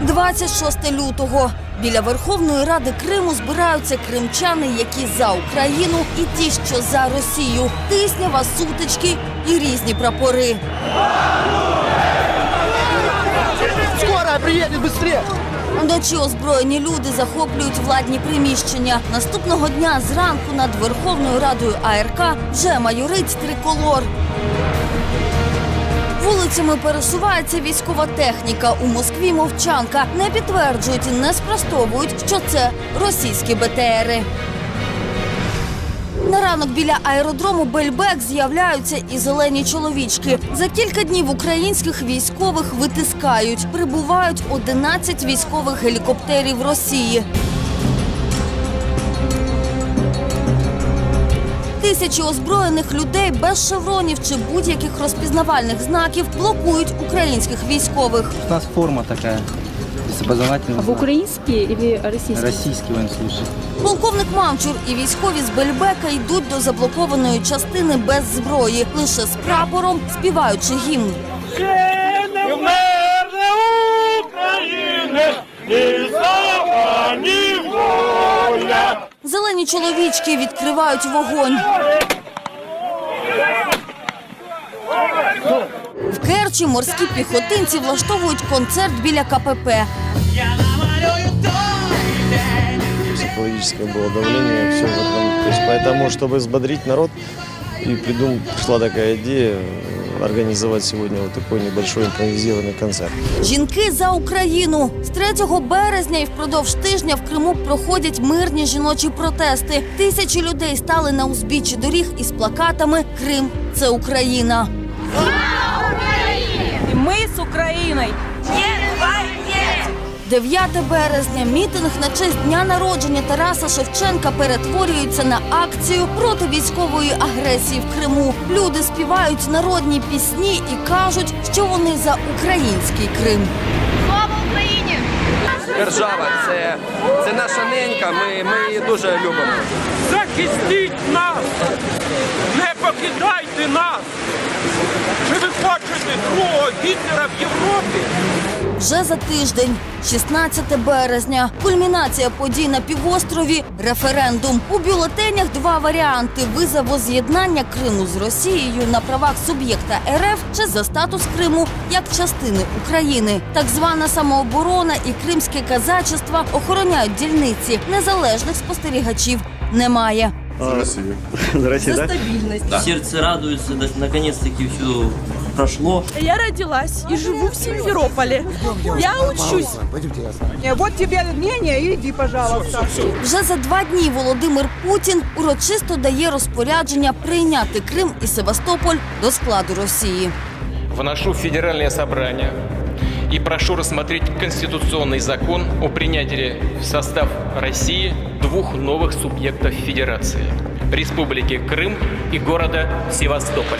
26 лютого. Біля Верховної Ради Криму збираються кримчани, які за Україну, і ті, що за Росію. Тиснява, сутички і різні прапори. Скорая приедет быстрее! Вночі озброєні люди захоплюють владні приміщення. Наступного дня зранку над Верховною Радою АРК вже майорить триколор. Вулицями пересувається військова техніка. У Москві мовчанка не підтверджують не спростовують, що це російські БТРи. На ранок біля аеродрому Бельбек з'являються і зелені чоловічки. За кілька днів українських військових витискають. Прибувають 11 військових гелікоптерів Росії. Тисячі озброєних людей без шевронів чи будь-яких розпізнавальних знаків блокують українських військових. У нас форма такая, опознавательный А вы знак. украинские или российские? Российский военнослужащий. Полковник Мамчур і військові з Бельбека йдуть до заблокованої частини без зброї, лише з прапором, співаючи гімн. Зелені чоловічки відкривають вогонь. В Керчі морські піхотинці влаштовують концерт біля КПП. психологическое было давление, все в этом. То есть поэтому, чтобы взбодрить народ, и придум, пришла такая идея э, организовать сегодня вот такой небольшой импровизированный концерт. Жінки за Україну з 3 березня і впродовж тижня в Криму проходять мирні жіночі протести. Тисячі людей стали на узбіччі доріг із плакатами Крим це Україна. Ми з Украиной. 9 березня мітинг на честь дня народження Тараса Шевченка перетворюється на акцію проти військової агресії в Криму. Люди співають народні пісні і кажуть, що вони за український Крим. Слава Україні! держава, це, це наша ненька. Ми, ми її дуже любимо. Захистіть нас! Не покидайте нас! Чи ви хочете другого Гітлера в Європі? Вже за тиждень, 16 березня, кульмінація подій на півострові референдум. У бюлетенях два варіанти: ви за воз'єднання Криму з Росією на правах суб'єкта РФ чи за статус Криму як частини України. Так звана самооборона і кримське казачество охороняють дільниці. Незалежних спостерігачів немає. Сердце радуется, да, наконец-таки все прошло. Я родилась и живу в Симферополе. Я учусь. Вот тебе мнение, иди, пожалуйста. Вже за два дні Володимир Путін урочисто дає розпорядження прийняти Крим і Севастополь до складу Росії. Вношу в федеральное собрание и прошу рассмотреть конституционный закон о принятии в состав России двух новых субъектов федерации – Республики Крым и города Севастополь.